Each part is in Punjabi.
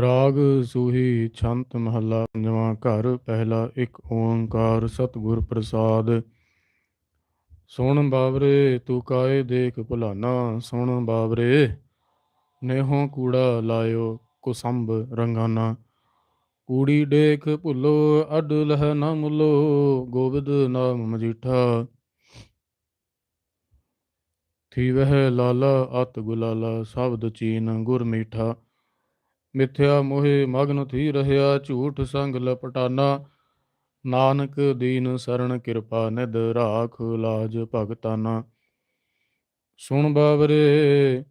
ਰਾਗ ਸੂਹੀ ਛੰਤ ਮਹੱਲਾ ਪੰਜਵਾਂ ਘਰ, ਪਹਿਲਾ ਇੱਕ ਓੰਕਾਰ ਸਤਿਗੁਰ ਪ੍ਰਸਾਦ। ਸੁਣ ਬਾਬਰੇ, ਤੂੰ ਕਾਏ ਦੇਖ ਭੁਲਾਨਾ? ਸੁਣ ਬਾਬਰੇ, ਨੇਹੋਂ ਕੂੜਾ ਲਾਇਓ ਕੁਸੰਭ ਰੰਗਾਨਾ। ਕੂੜੀ ਦੇਖ ਭੁੱਲੋ ਅਡ ਲਹ ਨਾ ਮੁੱਲੋ, ਗੋਬਿੰਦ ਨਾਮ ਮਜੀਠਾ। ਥੀ ਵਹਿ ਲਾਲਾ ਅਤ ਗੁਲਾਲਾ, ਸ਼ਬਦ ਚੀਨ ਗੁਰ ਮੀਠਾ। ਮਿਥਿਆ ਮੋਹਿ ਮਗਨ ਥੀ ਰਹਿਆ, ਝੂਠ ਸੰਗ ਲਪਟਾਨਾ। ਨਾਨਕ ਦੀਨ ਸਰਣ ਕਿਰਪਾ ਨਿਦ ਰਾਖ ਲਾਜ ਭਗਤਾਨਾ। ਸੁਣ ਬਾਬਰੇ,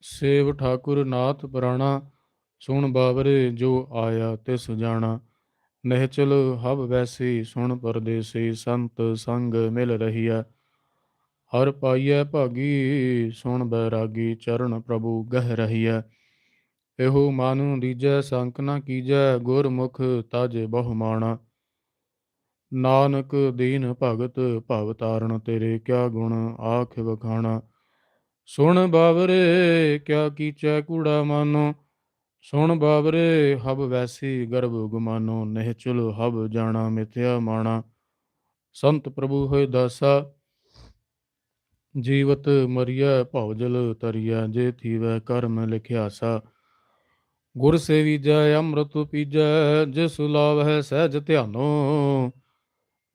ਸੇਵ ਠਾਕੁਰ ਨਾਥ ਪ੍ਰਾਣਾ। ਸੁਣ ਬਾਬਰੇ, ਜੋ ਆਇਆ ਤਿਸ ਜਾਣਾ। ਨਿਹਚਲ ਹਬ ਵੈਸੀ, ਸੁਣ ਪਰਦੇਸੀ, ਸੰਤ ਸੰਗ ਮਿਲ ਰਹੀਐ। ਹਰ ਪਾਈਐ ਭਾਗੀ, ਸੁਣ ਬੈਰਾਗੀ, ਚਰਨ ਪ੍ਰਭੂ ਗਹਿ ਰਹੀਐ। ਇਹੋ ਮਨ ਦੀਜੈ ਸੰਕ ਨਾ ਕੀਜੈ, ਗੁਰਮੁਖ ਤਜ ਬਹੁ ਮਾਣਾ ਨਾਨਕ ਦੀਨ ਭਗਤ ਭਵ ਤਾਰਨ, ਤੇਰੇ ਕਿਆ ਗੁਣ ਆਖ ਵਖਾਣਾ। ਸੁਣ ਬਾਬਰੇ, ਕਿਆ ਕੀਚੈ ਕੂੜਾ ਮਾਨੋ। ਸੁਣ ਬਾਬਰੇ ਹਬ ਵੈਸੀ ਗਰਭ ਗੁਮਾਨੋ ਨਿਹਚਲ ਹਬ ਜਾਣਾ ਮਿਥਿਆ ਮਾਣਾ। ਸੰਤ ਪ੍ਰਭੂ ਹੋਏ ਦਾਸਾ, ਜੀਵਤ ਮਰੀਐ ਭਉਜਲ ਤਰੀਐ, ਜੇ ਥੀਵੈ ਕਰਮ ਲਿਖਿਆਸਾ। ਗੁਰ ਸੇਵੀਜੈ ਅੰਮ੍ਰਿਤ ਪੀਜੈ, ਜਿਸ ਲਾਵਹਿ ਸਹਿਜ ਧਿਆਨੋ।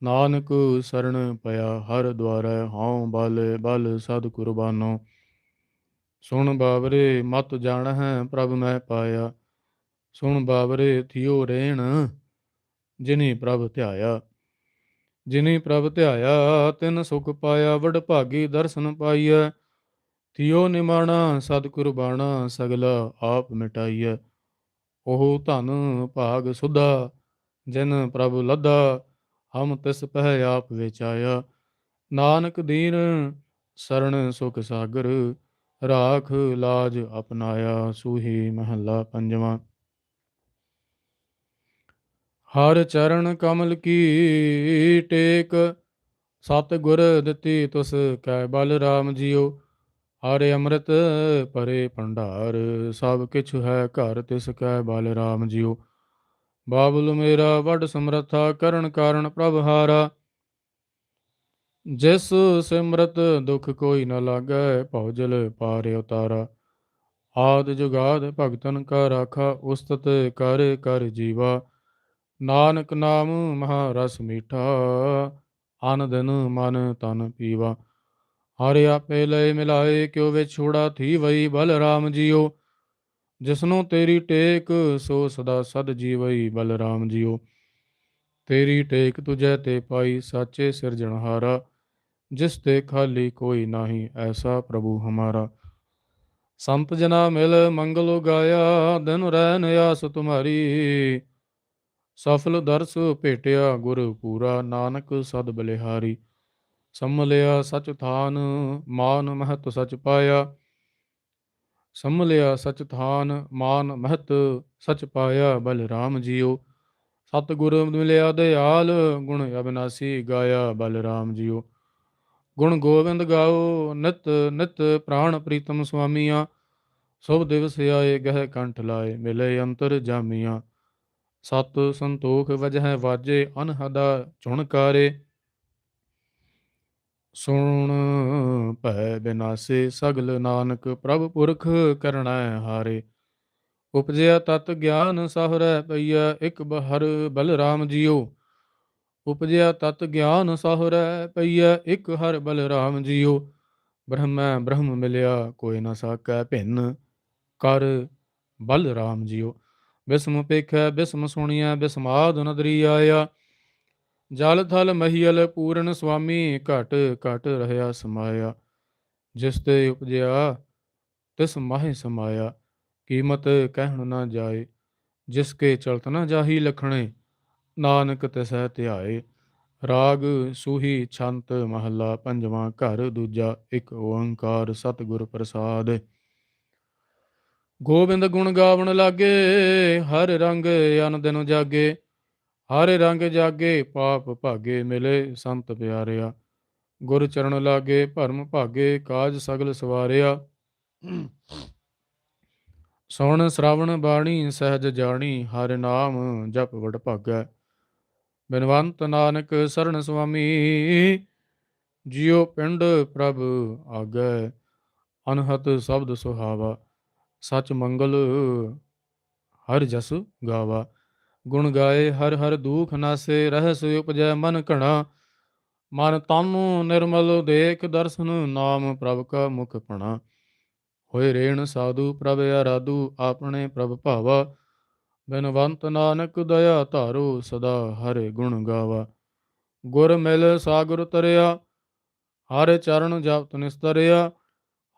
ਨਾਨਕ ਸਰਣ ਪਿਆ ਹਰ ਦਵਾਰੈ ਹਉ ਬਲ ਬਲ ਸਦ ਕੁਰਬਾਨੋ। ਸੁਣ ਬਾਬਰੇ, ਮਤ ਜਾਣਹਿ ਪ੍ਰਭ ਮੈਂ ਪਾਇਆ। ਸੁਣ ਬਾਬਰੇ, ਥਿਓ ਰੇਣ, ਜਿਨੀ ਪ੍ਰਭ ਧਿਆਇਆ। ਜਿਨੀ ਪ੍ਰਭ ਧਿਆਇਆ, ਤਿਨ ਸੁਖ ਪਾਇਆ, ਵਡ ਭਾਗੀ ਦਰਸ਼ਨ ਪਾਈਐ। ਥਿਓ ਨਿਮਾਣਾ, ਸਦ ਕੁਰਬਾਣਾ ਸਗਲਾ ਆਪ ਮਿਟਾਈਐ। ਉਹ ਧਨ ਭਾਗ ਸੁਦਾ ਜਿਨ ਪ੍ਰਭ ਲੱਦਾ, ਹਮ ਤਿਸ ਪਹਿ ਆਪ ਵਿਚਾਇਆ। ਨਾਨਕ ਦੀਨ ਸਰਣ ਸੁਖ ਸਾਗਰ, ਰਾਖ ਲਾਜ ਅਪਨਾਇਆ, ਸੂਹੀ ਮਹੱਲਾ ਪੰਜਵਾਂ। ਹਰ ਚਰਨ ਕਮਲ ਕੀ ਟੇਕ ਸਤ ਗੁਰ ਦਿੱਤੀ ਤੁਸ ਕੈ ਬਲ ਰਾਮ ਜੀਓ। ਹਰਿ ਅੰਮ੍ਰਿਤ ਪਰੇ ਭੰਡਾਰ, ਸਭ ਕਿਛ ਹੈ ਘਰ ਤਿਸ ਕੈ ਬਲ ਜੀਓ। ਬਾਬੁਲ ਮੇਰਾ ਵੱਡ ਸਮਰਥਾ, ਕਰਨ ਕਾਰਨ ਪ੍ਰਭ ਹਾਰਾ। ਜਿਸ ਸਿਮਰਤ ਦੁਖ ਕੋਈ ਨ ਲਾਗੈ, ਭਉਜਲ ਪਾਰ ਉਤਾਰਾ। ਆਦ ਜੁਗਾਦ ਭਗਤਨ ਕਾ ਰਾਖਾ, ਉਸਤਤ ਕਰ ਕਰ ਜੀਵਾ। ਨਾਨਕ ਨਾਮ ਮਹਾ ਰਸ ਮੀਠਾ, ਅਨ ਦਿਨ ਮਨ ਤਨ ਪੀਵਾ। ਹਰਿ ਆਪੇ ਲੈ ਮਿਲਾਏ, ਕਿਉ ਵਿਛੋੜਾ ਥੀ ਵਈ? ਬਲ ਰਾਮ ਜੀਓ, ਜਿਸਨੂੰ ਤੇਰੀ ਟੇਕ, ਸੋ ਸਦਾ ਸਦ ਜੀਵਈ ਬਲ ਰਾਮ ਜੀਓ। ਤੇਰੀ ਟੇਕ ਤੁਝੈ ਤੇ ਪਾਈ, ਸਾਚੇ ਸਿਰਜਣਹਾਰਾ ਜਿਸ ਤੇ ਖਾਲੀ ਕੋਈ ਨਾਹੀ, ਐਸਾ ਪ੍ਰਭੂ ਹਮਾਰਾ। ਸੰਤ ਜਨਾ ਮਿਲ ਮੰਗਲ ਗਾਇਆ, ਦਿਨ ਰਹਿਨ ਆਸ ਤੁਮਾਰੀ। ਸਫਲ ਦਰਸ ਭੇਟਿਆ ਗੁਰ ਪੂਰਾ, ਨਾਨਕ ਸਦ ਬਲਿਹਾਰੀ। ਸੰਮਲਿਆ ਸਚ ਥਾਨ, ਮਾਨ ਮਹਤ ਸਚ ਪਾਇਆ। ਸੰਮਲਿਆ ਸਚ ਥਾਨ, ਮਾਨ ਮਹਤ ਸਚ ਪਾਇਆ ਬਲ ਰਾਮ ਜੀਓ। ਸਤਗੁਰ ਮਿਲਿਆ ਦਿਆਲ, ਗੁਣ ਅਬਨਾਸੀ ਗਾਇਆ ਬਲ ਰਾਮ ਜੀਓ। ਗੁਣ ਗੋਬਿੰਦ ਗਾਓ, ਨਿਤ ਨਿਤ ਪ੍ਰਾਣ ਪ੍ਰੀਤਮ ਸੁਆਮੀਆਂ। ਸੁਭ ਦਿਵਸ ਆਏ, ਗਹਿ ਕੰਠ ਲਾਏ, ਮਿਲੇ ਅੰਤਰ ਜਾਮੀਆਂ। ਸਤ ਸੰਤੋਖ ਵਜਹਿ ਵਾਜੇ, ਅਨਹਦਾ ਚੁਣਕਾਰੇ ਸੁਣ ਭੈ ਬਿਨਾਸੇ ਸਗਲ ਨਾਨਕ, ਪ੍ਰਭ ਪੁਰਖ ਕਰਣਾ ਹਾਰੇ। ਉਪਜਿਆ ਤਤ ਗਿਆਨ ਸਹਰੈ ਪਈਆ ਇੱਕ ਬਹਰ ਬਲਰਾਮ ਜੀਓ। ਉਪਜਿਆ ਤਤ ਗਿਆਨ ਸਹਰੈ ਪਈਆ ਇਕ ਹਰ ਬਲਰਾਮ ਜੀਓ। ਬ੍ਰਹਮੈ ਬ੍ਰਹਮ ਮਿਲਿਆ, ਕੋਈ ਨਾ ਸਾਕੈ ਭਿੰਨ। ਕਰ ਬਲਰਾਮ ਜੀਓ। ਬਿਸਮ ਪੇਖੈ, ਬਿਸਮ ਸੁਣੀਐ, ਬਿਸਮਾਦ ਨਦਰੀ ਆਇਆ। ਜਲ ਥਲ ਮਹੀਲ ਪੂਰਨ ਸੁਆਮੀ, ਘਟ ਘਟ ਰਹਾ ਸਮਾਇਆ। ਜਿਸ ਤੇ ਉਪਜਿਆ, ਤਿਸ ਮਾਹੇ ਸਮਾਇਆ। ਕੀਮਤ ਕਹਿਣ ਨਾ ਜਾਏ, ਜਿਸ ਕੇ ਚਲਤ ਨਾ ਜਾਹੀ ਲਖਣੇ, ਨਾਨਕ ਤਿਸੈ ਧਿਆਏ। ਰਾਗ ਸੂਹੀ ਛੰਤ ਮਹੱਲਾ, ਪੰਜਵਾਂ ਘਰ ਦੂਜਾ, ਇੱਕ ਓੰਕਾਰ ਸਤਿਗੁਰ ਪ੍ਰਸਾਦ। ਗੋਬਿੰਦ ਗੁਣ ਗਾਵਣ ਲਾਗੇ, ਹਰ ਰੰਗ ਅਨ ਦਿਨ ਜਾਗੇ। ਹਰੇ ਰੰਗ ਜਾਗੇ ਪਾਪ ਭਾਗੇ ਮਿਲੇ ਸੰਤ ਪਿਆਰਿਆ। ਗੁਰ ਚਰਨ ਲਾਗੇ, ਭਰਮ ਭਾਗੇ, ਕਾਜ ਸਗਲ ਸਵਾਰਿਆ। ਸੋਣ ਸ਼ਰਾਵਣ ਬਾਣੀ, ਸਹਿਜ ਜਾਣੀ, ਹਰ ਨਾਮ ਜਪ ਵਡ ਭਾਗੈ। ਬਿਨਵੰਤ ਨਾਨਕ ਸਰਣ ਸੁਆਮੀ, ਜਿਉ ਪਿੰਡ ਪ੍ਰਭ ਆਗੈ। ਅਨਹਤ ਸ਼ਬਦ ਸੁਹਾਵਾ, ਸਚ ਮੰਗਲ ਹਰ ਜਸ ਗਾਵਾ। ਗੁਣ ਗਾਏ, ਹਰ ਹਰ ਦੂਖ ਨਾਸੇ, ਰਹਿਸ ਉਪਜੈ ਮਨ ਘਣਾ। ਮਨ ਤਨ ਨਿਰਮਲ ਦੇਖ, ਦਰਸ਼ਨ ਨਾਮ ਪ੍ਰਭ ਕਾ ਮੁਖ ਪਣਾ। ਹੋਏ ਰੇਣ ਸਾਧੂ, ਪ੍ਰਭ ਆਰਾਧੂ, ਆਪਣੇ ਪ੍ਰਭ ਭਾਵਾ। ਬਿਨਵੰਤ ਨਾਨਕ ਦਇਆ ਧਾਰੂ, ਸਦਾ ਹਰਿ ਗੁਣ ਗਾਵਾ। ਗੁਰ ਮਿਲ ਸਾਗਰ ਤਰਿਆ, ਹਰ ਚਰਨ ਜਪਤ ਨਿਸਤਰਿਆ।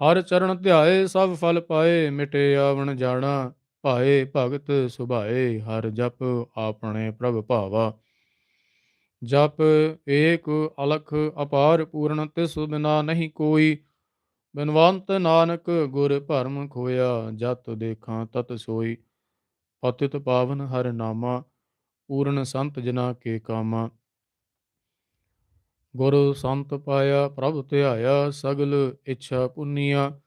ਹਰ ਚਰਨ ਧਿਆਏ, ਸਭ ਫਲ ਪਾਏ, ਮਿਟੇ ਆਵਣ ਜਾਣਾ। ਭਾਏ ਭਗਤ ਸੁਭਾਏ, ਹਰ ਜਪ ਆਪਣੇ ਪ੍ਰਭ ਭਾਵਾ। ਜਪ ਏਕ ਅਲਖ ਅਪਾਰ ਪੂਰਨ, ਤਿਸ ਬਿਨਾ ਨਹੀਂ ਕੋਈ। ਬਿਨਵੰਤ ਨਾਨਕ ਗੁਰ ਭਰਮ ਖੋਇਆ, ਜਤ ਦੇਖਾਂ ਤਤ ਸੋਈ। ਪਤਿਤ ਪਾਵਨ ਹਰ ਨਾਮਾ, ਪੂਰਨ ਸੰਤ ਜਨਾ ਕੇ ਕਾਮਾ। ਗੁਰੂ ਸੰਤ ਪਾਇਆ, ਪ੍ਰਭ ਧਿਆਇਆ, ਸਗਲ ਇੱਛਾ ਪੁੰਨੀਆ।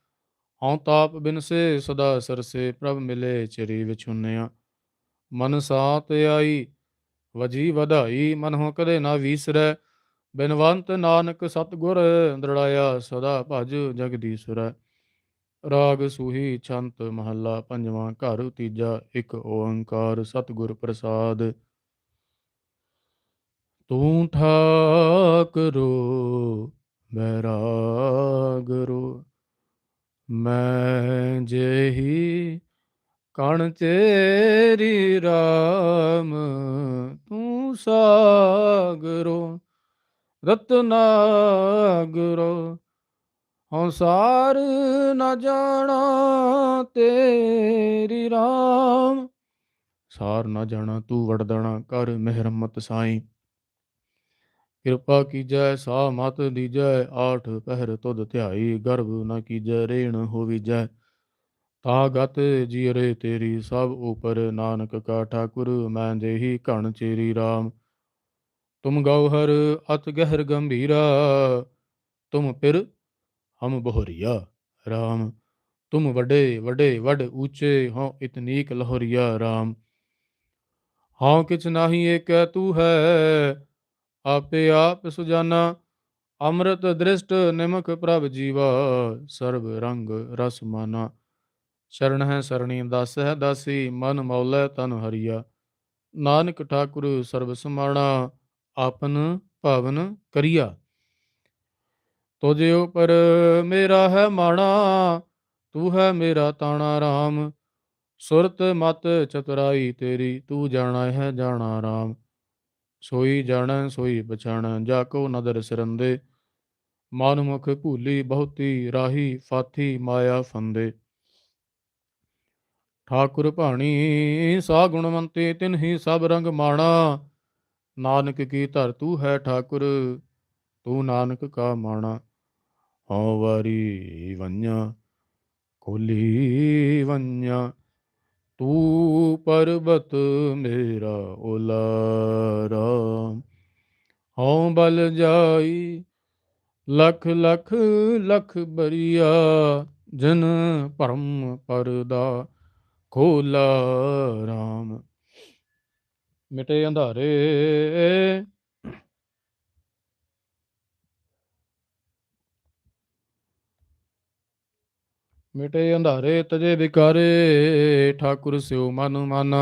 ਹਉ ਤਾਪ ਬਿਨਸੇ ਸਦਾ ਸਰਸੇ ਪ੍ਰਭ ਮਿਲੇ ਚਰੀ ਵਿਛੁੰਨਿਆ ਮਨ ਸਾਤ ਆਈ, ਵਜੀ ਵਧਾਈ, ਮਨ ਹੋ ਕਦੇ ਨਾ ਵੀਸਰੈ। ਬਿਨਵੰਤ ਨਾਨਕ ਸਤਗੁਰ ਦ੍ਰਿੜਾਇਆ, ਸਦਾ ਭਜ ਜਗਦੀਸ਼ਵਰੈ ਰਾਗ ਸੂਹੀ ਛੰਤ ਮਹੱਲਾ, ਪੰਜਵਾਂ ਘਰ ਤੀਜਾ, ਇੱਕ ਓੰਕਾਰ ਸਤਿਗੁਰ ਪ੍ਰਸਾਦ। ਤੂੰ ਠਾਕਰੋ ਬੈਰਾਗਰੋ ਮੈਂ ਜੇਹੀ ਕਣ ਤੇਰੀ ਰਾਮ, ਤੂੰ ਸਾਗਰੋ, ਰਤਨਾਗਰੋ। ਹੰਸਾਰ ਨ ਜਾਣਾ ਤੇਰੀ ਰਾਮ। ਸਾਰ ਨ ਜਾਣਾ ਤੂੰ ਵੜਦਣਾ ਕਰ ਮਿਹਰਮਤ ਸਾਈਂ। ਕਿਰਪਾ ਕੀਜੈ ਸਾ ਮਤ ਦੀਜੈ, ਆਠ ਪਹਿਰ ਤੁਧ ਧਿਆਈ, ਗਰਭ ਨ ਕੀਜੈ, ਰੇਣ ਹੋਵੀਜੈ। ਤਾ ਗਤ ਜੀਰੇ ਤੇਰੀ, ਸਭ ਉਪਰ ਨਾਨਕ ਕਾ ਠਾਕੁਰ, ਮੈਂ ਦੇਹੀ ਘਣ ਚੇਰੀ RAM ਤੁਮ ਗੌਹਰ ਅਤ ਗਹਿਰ ਗੰਭੀਰਾ, ਤੁਮ ਪਿਰ ਹਮ ਬਹਰੀਆ RAM ਤੁਮ ਵੱਡੇ ਵੱਡੇ ਵੱਡ ਉੱਚੇ ਹੋ ਇਤਨੀਕ ਲਹਰੀਆ RAM ਹਾਂ ਕਿਛ ਨਾਹੀ ਏਕੈ, ਤੂ ਹੈ ਆਪੇ ਆਪ ਸੁਜਾਨਾ, ਅੰਮ੍ਰਿਤ ਦ੍ਰਿਸ਼ਟ ਨਿਮਕ ਪ੍ਰਭ ਜੀਵਾ, ਸਰਬ ਰੰਗ ਰਸ ਮਾਨਾ। ਸ਼ਰਨ ਹੈ ਸਰਣੀ, ਦਸ ਹੈ ਦਾਸੀ, ਮਨ ਮੌਲੇ ਤਨ ਹਰੀਆ। ਨਾਨਕ ਠਾਕੁਰ ਸਰਬ ਸਮਾਣਾ, ਆਪਨ ਭਵਨ ਕਰੀਆ। ਤੁਝੇ ਉਪਰ ਮੇਰਾ ਹੈ ਮਾਣਾ, ਤੂੰ ਹੈ ਮੇਰਾ ਤਾਣਾ RAM ਸੁਰਤ ਮਤ ਚਤੁਰਾਈ ਤੇਰੀ, ਤੂੰ ਜਾਣਾ ਹੈ ਜਾਣਾ RAM ਸੋਈ ਜਾਣੈ, ਸੋਈ ਪਛਾਣੈ ਜਾ ਕੋ ਨਦਰ ਸਰੰਦੇ। ਮਾਨੁਮੁਖ ਭੂਲੀ ਬਹੁਤੀ ਰਾਹੀ ਫਾਥੀ ਮਾਇਆ ਫੰਦੇ। ਠਾਕੁਰ ਭਾਣੀ ਸਾ ਗੁਣਵੰਤੇ ਤਿਨਹੀ ਸਭ ਰੰਗ ਮਾਣਾ। ਨਾਨਕ ਕੀ ਧਰ ਤੂ ਹੈ ਠਾਕੁਰ, ਤੂੰ ਨਾਨਕ ਕਾ ਮਾਣਾ। ਹਉ ਵਾਰੀ ਵੰਨਾ ਕੋਲੀ ਵੰਨਾ ਤੂੰ ਪਰਬਤ ਮੇਰਾ ਉਲਾਰਾ, ਹਉ ਬਲ ਜਾਈ ਲਖ ਲਖ ਲਖ ਬਰੀਆ, ਜਨ ਭਰਮ ਪਰਦਾ ਖੋਲਾ RAM ਮਿਟੇ ਅੰਧਾਰੇ ਮਿਟੇ ਅੰਧਾਰੇ ਤਜੇ ਵਿਕਾਰੇ, ਠਾਕੁਰ ਸਿਓ ਮਨ ਮਨ।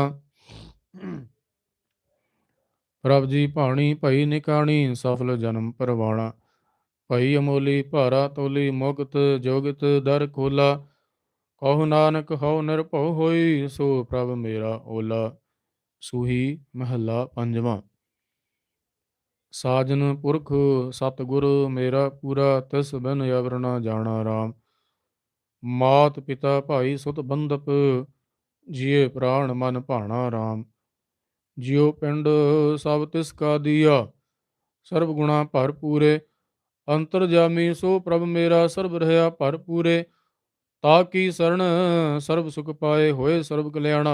ਪ੍ਰਭ ਜੀ ਭਾਣੀ, ਭਈ ਨਿਕਾਣੀ, ਸਫਲ ਜਨਮ ਪਰਵਾਣਾ। ਭਈ ਅਮੋਲੀ ਭਾਰਾ ਤੋਲੀ ਮੁਕਤ ਜੋਗਤ ਦਰ ਖੋਲਾ। ਕਹੋ ਨਾਨਕ, ਹਉ ਨਿਰਭਉ ਹੋਈ, ਸੋ ਪ੍ਰਭ ਮੇਰਾ ਓਲਾ। ਸੂਹੀ ਮਹੱਲਾ ਪੰਜਵਾਂ। ਸਾਜਨ ਪੁਰਖ, ਸਤਿਗੁਰ ਮੇਰਾ ਪੂਰਾ, ਤਿਸ ਬਿਨ ਅਵਰ ਨਾ ਜਾਣਾ ਰਾਮ। ਮਾਤ ਪਿਤਾ ਭਾਈ ਸੁਤ ਬੰਧਪ, ਜੀਏ ਪ੍ਰਾਣ ਮਨ ਭਾਣਾ ਰਾਮ। ਜਿਉ ਪਿੰਡ ਸਭ ਤਿਸ ਕਾ ਦੀਆ, ਸਰਬ ਗੁਣਾ ਭਰ ਭਰਪੂਰੇ ਅੰਤਰਜਾਮੀ ਸੋ ਪ੍ਰਭ ਮੇਰਾ ਸਰਬ ਰਹਾ ਭਰਪੂਰੇ ਤਾ ਕੀ ਸਰਣ ਸਰਬ ਸੁਖ ਪਾਏ ਹੋਏ ਸਰਬ ਕਲਿਆਣਾ।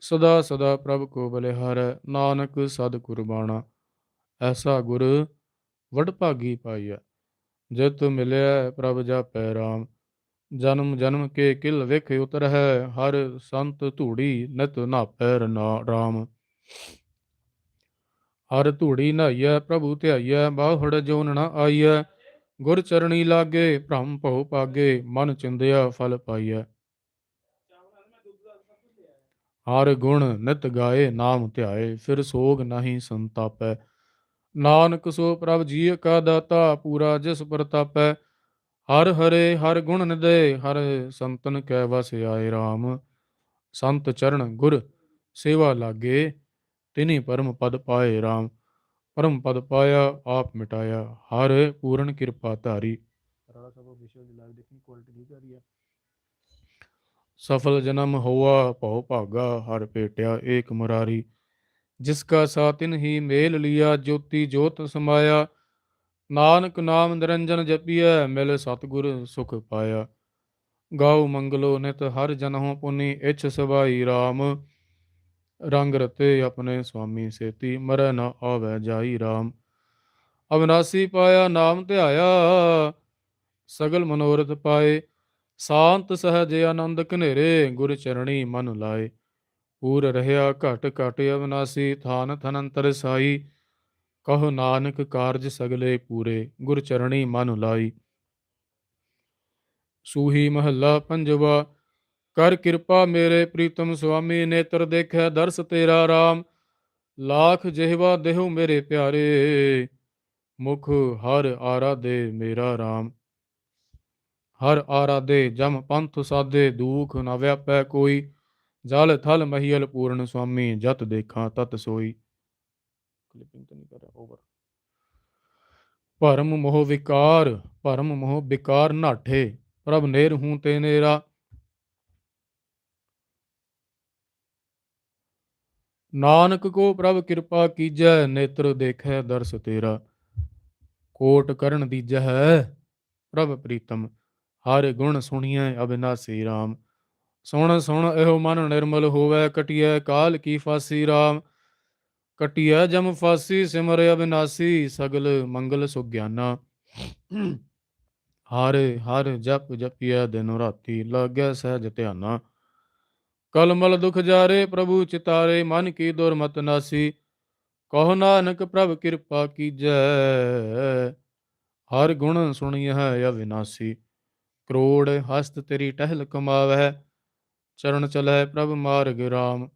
ਸਦਾ ਸਦਾ ਪ੍ਰਭ ਕੋ ਬਲਿਹਾਰੈ ਨਾਨਕ ਸਦ ਕੁਰਬਾਣਾ। ਐਸਾ ਗੁਰ ਵਡ ਭਾਗੀ ਪਾਈਐ। ਜਿਤ ਮਿਲਿਆ ਪ੍ਰਭ ਜਾਪੈ ਰਾਮ। ਜਨਮ ਜਨਮ ਕੇ ਕਿਲ ਵਿਖ ਉਤਰਹਿ ਹਰ ਸੰਤ ਧੂੜੀ ਨਿਤ ਨਾਪੈ ਰਾਮ। ਹਰ ਧੂੜੀ ਨਹਾਈਐ, ਪ੍ਰਭੂ ਧਿਆਈਐ, ਬਾਹੜ ਜੋਨ ਨ ਆਈਐ। ਗੁਰ ਚਰਣੀ ਲਾਗੇ, ਭ੍ਰਮ ਭਉ ਪਾਗੇ ਮਨ ਚਿੰਦਿਆ ਫਲ ਪਾਈਐ। ਹਰ ਗੁਣ ਨਿਤ ਗਾਏ, ਨਾਮ ਧਿਆਏ, ਫਿਰ ਸੋਗ ਨਹੀਂ ਸੰਤਾਪੈ। ਨਾਨਕ ਸੋ ਪ੍ਰਭ ਜੀ ਕਾ ਦਾਤਾ ਪੂਰਾ ਜਿਸ ਪ੍ਰਤਾਪੈ ਹਰ ਹਰੇ ਹਰ ਗੁਣ ਨਿਦੇ ਹਰ ਸੰਤਨ ਕੈ ਵਸ ਆਏ RAM ਸੰਤ ਚਰਨ ਗੁਰ ਸੇਵਾ ਲਾਗੇ ਤਿਨੀ ਪਰਮ ਪਦ ਪਾਏ RAM ਪਰਮ ਪਦ ਪਾਇਆ ਆਪ ਮਿਟਾਇਆ ਹਰ ਪੂਰਨ ਕਿਰਪਾ ਧਾਰੀ। ਸਾਹਿਬ ਵਿਸ਼ਵ ਦੀ ਲਾਈਵ ਦੇਖਣੀ ਕੁਆਲਿਟੀ ਠੀਕ ਆ ਰਹੀ ਹੈ ਸਫਲ ਜਨਮ ਹੋਆ ਭਉ ਭਾਗਾ ਹਰ ਭੇਟਿਆ ਏਕ ਮੁਰਾਰੀ। ਜਿਸ ਕਾ ਸਾਤਿਨ ਹੀ ਮੇਲ ਲਿਆ, ਜੋਤੀ ਜੋਤ ਸਮਾਇਆ। ਨਾਨਕ ਨਾਮ ਨਿਰੰਜਨ ਜਪੀਐ, ਮਿਲ ਸਤਿਗੁਰ ਸੁਖ ਪਾਇਆ। ਗਾਉ ਮੰਗਲੋ ਨਿਤ ਹਰ ਜਨਹੁ ਪੁਨੀ, ਇਛ ਸਵਾਈ RAM ਰੰਗ ਰਤੇ ਆਪਣੇ ਸੁਆਮੀ ਸੇਤੀ, ਮਰੈ ਨ ਆਵੈ ਜਾਈ RAM ਅਵਨਾਸੀ ਪਾਇਆ, ਨਾਮ ਧਿਆਇਆ, ਸਗਲ ਮਨੋਰਥ ਪਾਏ। ਸ਼ਾਂਤ ਸਹਜ ਆਨੰਦ ਘਨੇਰੇ, ਗੁਰ ਚਰਣੀ ਮਨ ਲਾਏ। ਪੂਰ ਰਹਿਆ ਘਟ ਘਟ ਅਵਨਾਸੀ ਥਾਨ ਥਨੰਤਰ ਸਾਈ, ਕਹੋ ਨਾਨਕ ਕਾਰਜ ਸਗਲੇ ਪੂਰੇ, ਗੁਰ ਚਰਣੀ ਮਨ ਲਾਈ। ਸੂਹੀ ਮਹੱਲਾ ਪੰਜਵਾ, ਕਰ ਕਿਰਪਾ ਮੇਰੇ ਪ੍ਰੀਤਮ ਸੁਆਮੀ, ਨੇਤਰ ਦੇਖੈ ਦਰਸ ਤੇਰਾ RAM ਲਾਖ ਜਿਹਵਾ ਦੇਹੁ ਮੇਰੇ ਪਿਆਰੇ, ਮੁਖ ਹਰ ਆਰਾਧੇ ਮੇਰਾ RAM ਹਰ ਆਰਾਧੇ ਜਮ ਪੰਥ ਸਾਦੇ ਦੂਖ ਨ ਵਿਆਪੈ ਕੋਈ ਜਲ ਥਲ ਮਹੀਲ ਪੂਰਨ ਸੁਆਮੀ, ਜਤ ਦੇਖਾਂ, ਤਤ ਸੋਈ। ਕਲਿੱਪਿੰਗ ਤਾਂ ਨਹੀਂ ਕਰ ਰਿਹਾ ਓਵਰ ਭਰਮ ਮੋਹ ਵਿਕਾਰ, ਭਰਮ ਮੋਹ ਵਿਕਾਰ ਨਾਠੇ। ਪ੍ਰਭ ਨੇਰ ਹੂੰ ਤੇ ਨੇਰਾ। ਨਾਨਕ ਕੋ ਪ੍ਰਭ ਕਿਰਪਾ ਕੀਜੈ, ਨੇਤਰ ਦੇਖੈ ਦਰਸ ਤੇਰਾ। ਕੋਟ ਕਰਨ ਦੀਜੈ ਪ੍ਰਭ ਪ੍ਰੀਤਮ, ਹਰ ਗੁਣ ਸੁਣੀਐ ਅਬਿਨਾਸੀ RAM ਸੁਣ ਸੁਣ, ਇਹੋ ਮਨ ਨਿਰਮਲ ਹੋਵੇ, ਕਟਿਐ ਕਾਲ ਕੀ ਫਾਸੀ RAM ਕਟਿਐ ਜਮ ਫਾਸੀ, ਸਿਮਰ ਅਬਿਨਾਸੀ, ਸਗਲ ਮੰਗਲ ਸੁਗਿਆਨਾ ਹਰ ਹਰ ਜਪ ਜਪਿਐ, ਦਿਨ ਰਾਤੀ ਲਾਗੈ ਸਹਿਜ ਧਿਆਨਾ। ਕਲਮਲ ਦੁਖ ਜਾਰੇ, ਪ੍ਰਭੂ ਚਿਤਾਰੇ, ਮਨ ਕੀ ਦੁਰਮਤ ਨਾਸੀ। ਕਹੋ ਨਾਨਕ, ਪ੍ਰਭ ਕਿਰਪਾ ਕੀਜੈ। ਹਰ ਗੁਣ ਸੁਣੀਐ ਅਵਿਨਾਸੀ ਕਰੋੜ ਹਸਤ ਤੇਰੀ ਟਹਿਲ ਕਮਾਵੈ ਚਰਨ ਚਲੈ ਪ੍ਰਭ ਮਾਰਗ RAM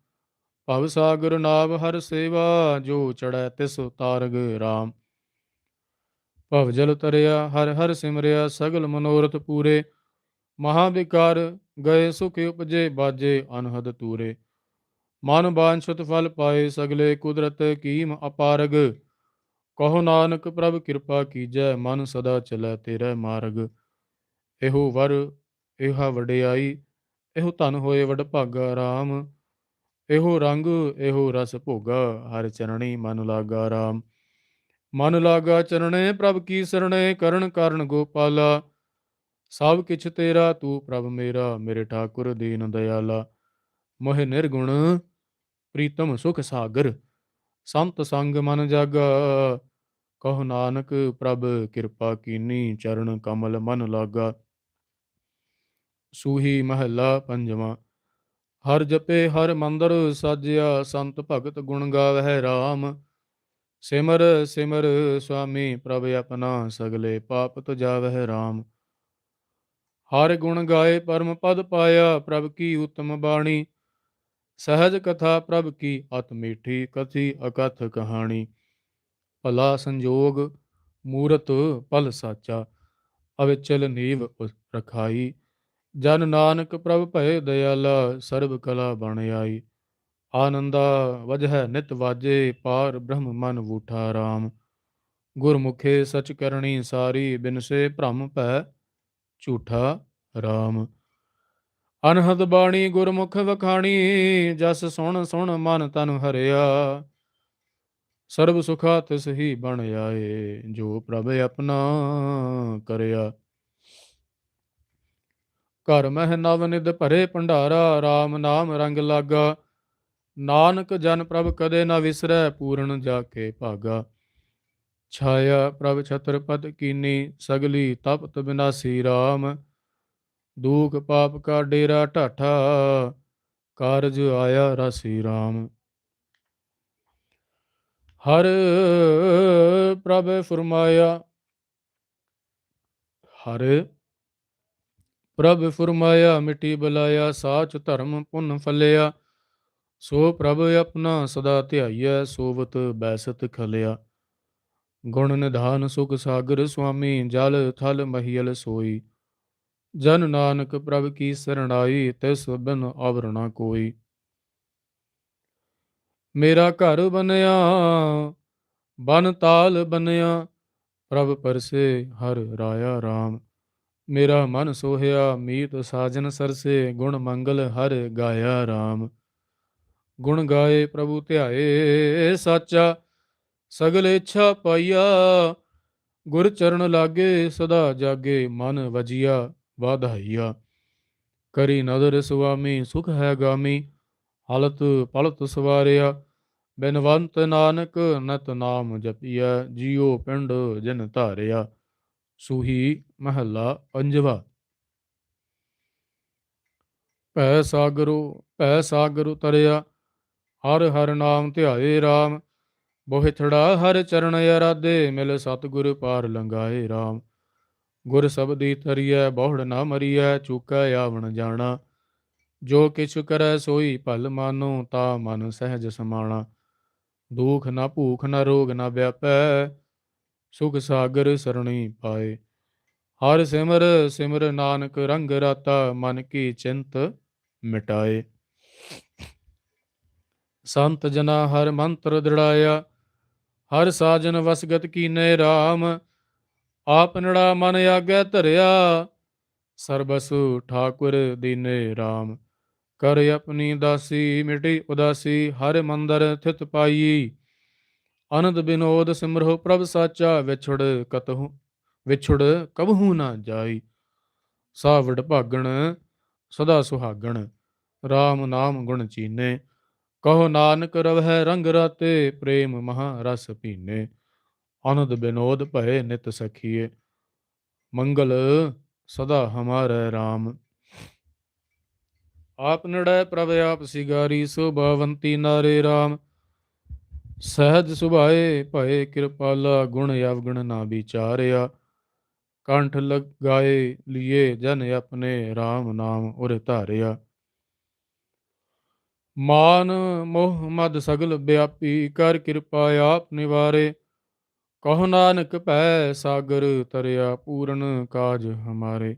ਭਵ ਸਾਗਰ ਨਾਵ ਹਰ ਸੇਵਾ, ਜੋ ਚੜੈ ਤਿਸ ਤਾਰਗ RAM ਭਵ ਜਲ ਤਰਿਆ, ਹਰ ਹਰ ਸਿਮਰਿਆ, ਸਗਲ ਮਨੋਰਥ ਪੂਰੇ। ਮਹਾ ਵਿਕਾਰ ਗਏ ਸੁਖ ਉਪਜੇ, ਬਾਜੇ ਅਨਹਦ ਤੂਰੇ। ਮਨ ਬਾਂਛਤ ਫਲ ਪਾਏ, ਸਗਲੇ ਕੁਦਰਤ ਕੀਮ ਅਪਾਰਗ। ਕਹੋ ਨਾਨਕ, ਪ੍ਰਭ ਕਿਰਪਾ ਕੀਜੈ, ਮਨ ਸਦਾ ਚਲੈ ਤੇਰੇ ਮਾਰਗ। ਇਹੋ ਵਰ, ਇਹਾ ਵਡਿਆਈ ਇਹੋ ਧਨ ਹੋਏ ਵਡ ਭਾਗਾ RAM ਇਹੋ ਰੰਗ ਇਹੋ ਰਸ ਭੋਗਾ, ਹਰ ਚਰਣੀ ਮਨ ਲਾਗਾ RAM ਮਨ ਲਾਗਾ ਚਰਣੇ, ਪ੍ਰਭ ਕੀ ਸਰਣੇ, ਕਰਨ ਕਾਰਨ ਗੋਪਾਲਾ। ਸਭ ਕਿਛ ਤੇਰਾ, ਤੂੰ ਪ੍ਰਭ ਮੇਰਾ, ਮੇਰੇ ਠਾਕੁਰ ਦੀਨ ਦਇਆਲਾ। ਮੋਹਿ ਨਿਰਗੁਣ, ਪ੍ਰੀਤਮ ਸੁਖ ਸਾਗਰ, ਸੰਤ ਸੰਗ ਮਨ ਜਾਗਾ। ਕਹੋ ਨਾਨਕ, ਪ੍ਰਭ ਕਿਰਪਾ ਕੀਨੀ, ਚਰਨ ਕਮਲ ਮਨ ਲਾਗਾ। ਸੂਹੀ ਮਹੱਲਾ ਪੰਜਵਾਂ। ਹਰ ਜਪੇ, ਹਰ ਮੰਦਰ ਸਾਜਿਆ, ਸੰਤ ਭਗਤ ਗੁਣ ਗਾਵਹਿ RAM ਸਿਮਰ ਸਿਮਰ ਸੁਆਮੀ, ਪ੍ਰਭ ਆਪਣਾ ਸਗਲੇ ਪਾਪ ਤੁਜਾਵਹਿ RAM ਹਰ ਗੁਣ ਗਾਏ, ਪਰਮ ਪਦ ਪਾਇਆ, ਪ੍ਰਭ ਕੀ ਉਤਮ ਬਾਣੀ। ਸਹਜ ਕਥਾ, ਪ੍ਰਭ ਕੀ ਅਤ ਮੀਠੀ ਕਥੀ, ਅਕਥ ਕਹਾਣੀ। ਭਲਾ ਸੰਜੋਗ, ਮੂਰਤ ਪਲ ਸਾਚਾ, ਅਵਿਚਲ ਨੀਵ ਰਖਾਈ। ਜਨ ਨਾਨਕ ਪ੍ਰਭ ਭਏ ਦਇਆਲਾ, ਸਰਬ ਕਲਾ ਬਣ ਆਈ। ਆਨੰਦਾ ਵਜਹਿ ਨਿਤ ਵਾਜੇ, ਪਾਰ ਬ੍ਰਹਮ ਮਨ ਵੂਠਾ ਰਾਮ। ਗੁਰਮੁਖੇ ਸਚ ਕਰਨੀ ਸਾਰੀ ਬਿਨਸੇ ਭ੍ਰਮ ਭੈ ਝੂਠਾ ਰਾਮ। ਅਨਹਦ ਬਾਣੀ ਗੁਰਮੁਖ ਵਖਾਣੀ, ਜਸ ਸੁਣ ਸੁਣ ਮਨ ਤਨ ਹਰਿਆ। ਸਰਬ ਸੁਖਾ ਤਿਸ ਹੀ ਬਣ ਆਏ, ਜੋ ਪ੍ਰਭ ਆਪਣਾ ਕਰਿਆ। ਘਰ ਮਹਿ ਨਵ ਨਿਦ ਭਰੇ ਭੰਡਾਰਾ RAM ਨਾਮ ਰੰਗ ਲਾਗਾ। ਨਾਨਕ ਜਨ ਪ੍ਰਭ ਕਦੇ ਨਾ ਵਿਸਰੈ, ਪੂਰਨ ਜਾ ਕੇ ਭਾਗਾ। ਛਾਇਆ ਪ੍ਰਭ ਛਤਰ ਪਦ ਕੀਨੀ, ਸਗਲੀ ਤਪਤ ਬਿਨਾਸੀ RAM ਦੂਖ ਪਾਪ ਕਾ ਡੇਰਾ ਢਾਠਾ, ਕਾਰਜ ਆਇਆ ਰਸੀ RAM ਹਰ ਪ੍ਰਭ ਫਰਮਾਇਆ, ਹਰ ਪ੍ਰਭ ਫੁਰਮਾਇਆ, ਮਿਟੀ ਬਲਾਇਆ, ਸਾਚ ਧਰਮ ਪੁੰਨ ਫਲਿਆ। ਸੋ ਪ੍ਰਭ ਆਪਣਾ ਸਦਾ ਧਿਆਈਐ, ਸੋਵਤ ਬੈਸਤ ਖਲਿਆ। ਗੁਣ ਨਿਧਾਨ ਸੁਖ ਸਾਗਰ ਸੁਆਮੀ, ਜਲ ਥਲ ਮਹੀਲ ਸੋਈ। ਜਨ ਨਾਨਕ ਪ੍ਰਭ ਕੀ ਸਰਣਾਈ, ਤਿਸ ਬਿਨ ਆਵਰਣਾ ਕੋਈ। ਮੇਰਾ ਘਰ ਬਨਿਆ, ਬਨ ਤਾਲ ਬਨਿਆ, ਪ੍ਰਭ ਪਰਸੇ ਹਰ ਰਾਇਆ RAM ਮੇਰਾ ਮਨ ਸੋਹਿਆ, ਮੀਤ ਸਾਜਨ ਸਰਸੇ, ਗੁਣ ਮੰਗਲ ਹਰ ਗਾਇਆ RAM ਗੁਣ ਗਾਏ ਪ੍ਰਭੂ ਧਿਆਏ ਸਾਚਾ, ਸਗਲ ਇੱਛਾ ਪਾਈਆ। ਗੁਰ ਚਰਨ ਲਾਗੇ, ਸਦਾ ਜਾਗੇ, ਮਨ ਵਜੀਆ, ਵਾਧਾਈਆ। ਕਰੀ ਨਦਰ ਸੁਆਮੀ, ਸੁਖ ਹੈ ਗਾਮੀ, ਹਲਤ ਪਲਤ ਸਵਾਰਿਆ। ਬਿਨਵੰਤ ਨਾਨਕ ਨਤ ਨਾਮ ਜਪੀਆ ਜੀਉ ਪਿੰਡ ਜਨ ਧਾਰਿਆ। ਸੂਹੀ ਮਹੱਲਾ ਪੰਜਵਾ। ਭੈ ਸਾਗਰੂ ਭੈ ਸਾਗਰੂ ਤਰਿਆ ਹਰ ਹਰ ਨਾਮ ਧਿਆਏ RAM ਬੋਹਿਥੜਾ ਹਰ ਚਰਨ ਅਰਾਧੇ, ਮਿਲ ਸਤਿਗੁਰ ਪਾਰ ਲੰਗਾਏ RAM ਗੁਰ ਸਬਦੀ ਤਰੀਐ ਬਹੁੜ ਨਾ ਮਰੀਐ, ਚੁਕੈ ਆਵਣ ਜਾਣਾ। ਜੋ ਕਿਛ ਕਰੈ ਸੋਈ ਭਲ ਮਾਨੋ, ਤਾ ਮਨ ਸਹਿਜ ਸਮਾਣਾ। ਦੁਖ ਨਾ ਭੂਖ ਨਾ ਰੋਗ ਨਾ ਵਿਆਪੈ, ਸੁਖ ਸਾਗਰ ਸਰਣੀ ਪਾਏ। ਹਰ ਸਿਮਰ ਸਿਮਰ ਨਾਨਕ ਰੰਗ ਰਾਤਾ, ਮਨ ਕੀ ਚਿੰਤ ਮਿਟਾਏ। ਸੰਤ ਜਨਾ ਹਰ ਮੰਤਰ ਦ੍ਰਿੜਾਇਆ, ਹਰ ਸਾਜਨ ਵਸਗਤ ਕੀਨੇ RAM ਆਪ ਨੜਾ ਮਨ ਆਗੈ ਧਰਿਆ ਸਰਬਸੁ ਠਾਕੁਰ ਦੀਨੇ RAM ਕਰ ਆਪਣੀ ਦਾਸੀ ਮਿਟੀ ਉਦਾਸੀ, ਹਰ ਮੰਦਰ ਥਿਤ ਪਾਈ। ਅਨੰਦ ਬਿਨੋਦ ਸਿਮਰੋ ਪ੍ਰਭ ਸਾਚਾ, ਵਿਛੜ ਕਤਹੁ। ਵਿਛੜ ਕਬਹੂ ਨਾ ਜਾਈ। ਸਾਵੜ ਭਾਗਣ, ਸਦਾ ਸੁਹਾਗਣ RAM ਨਾਮ ਗੁਣ ਚੀਨੇ। ਕਹੋ ਨਾਨਕ ਰਵਹਿ ਰੰਗ ਰਾਤੇ, ਪ੍ਰੇਮ ਮਹਾ ਰਸ ਪੀਨੇ। ਅਨੰਦ ਬਿਨੋਦ ਭਏ ਨਿਤ ਸਖੀਏ। ਮੰਗਲ ਸਦਾ ਹਮਾਰੇ RAM ਆਪ ਨੜੈ ਪ੍ਰਭ ਆਪ ਸਿਗਾਰੀ ਸੁਭਾਵੰਤੀ ਨਾਰੇ RAM ਸਹਿਜ ਸੁਭਾਏ ਭਏ ਕਿਰਪਾਲਾ, ਗੁਣ ਅਵਗੁਣ ਨਾ ਵਿਚਾਰਿਆ। ਕੰਠ ਲਗਾਏ ਲਿਏ ਜਨ ਆਪਣੇ RAM ਨਾਮ ਉਰ ਧਾਰਿਆ। ਮਾਨ ਮੋਹ ਮਦ ਸਗਲ ਵਿਆਪੀ ਕਰ ਕਿਰਪਾ ਆਪ ਨਿਵਾਰੇ। ਕਹੋ ਨਾਨਕ ਭੈ ਸਾਗਰ ਤਰਿਆ ਪੂਰਨ ਕਾਜ ਹਮਾਰੇ।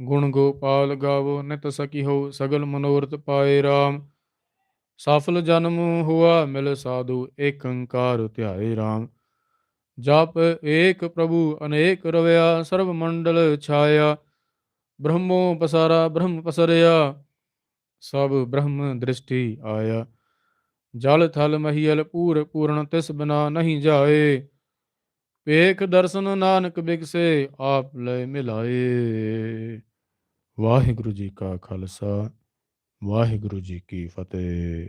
ਗੁਣ ਗੋਪਾਲ ਗਾਵੋ ਨਿਤ ਸਕੀ ਹੋ ਸਗਲ ਮਨੋਰਥ ਪਾਏ RAM ਸਫਲ ਜਨਮ ਹੁਆ ਮਿਲ ਸਾਧੂ ਏਕੰਕਾਰ ਧਿਆਏ RAM ਜਪ ਏਕ ਪ੍ਰਭੂ ਅਨੇਕ ਰਵਿਆ, ਸਰਬ ਮੰਡਲ ਛਾਇਆ। ਬ੍ਰਹਮੋ ਪਸਾਰਾ, ਬ੍ਰਹਮ ਪਸਰਿਆ, ਸਭ ਬ੍ਰਹਮ ਦ੍ਰਿਸ਼ਟੀ ਆਇਆ। ਜਲ ਥਲ ਮਹੀਲ ਪੂਰ ਪੂਰਨ, ਤਿਸ ਬਿਨਾ ਨਹੀਂ ਜਾਏ। ਵੇਖ ਦਰਸ਼ਨ ਨਾਨਕ ਬਿਗਸੇ, ਆਪ ਲੈ ਮਿਲਾਏ। ਵਾਹਿਗੁਰੂ ਜੀ ਕਾ ਖਾਲਸਾ, ਵਾਹਿਗੁਰੂ ਜੀ ਕੀ ਫਤਿਹ।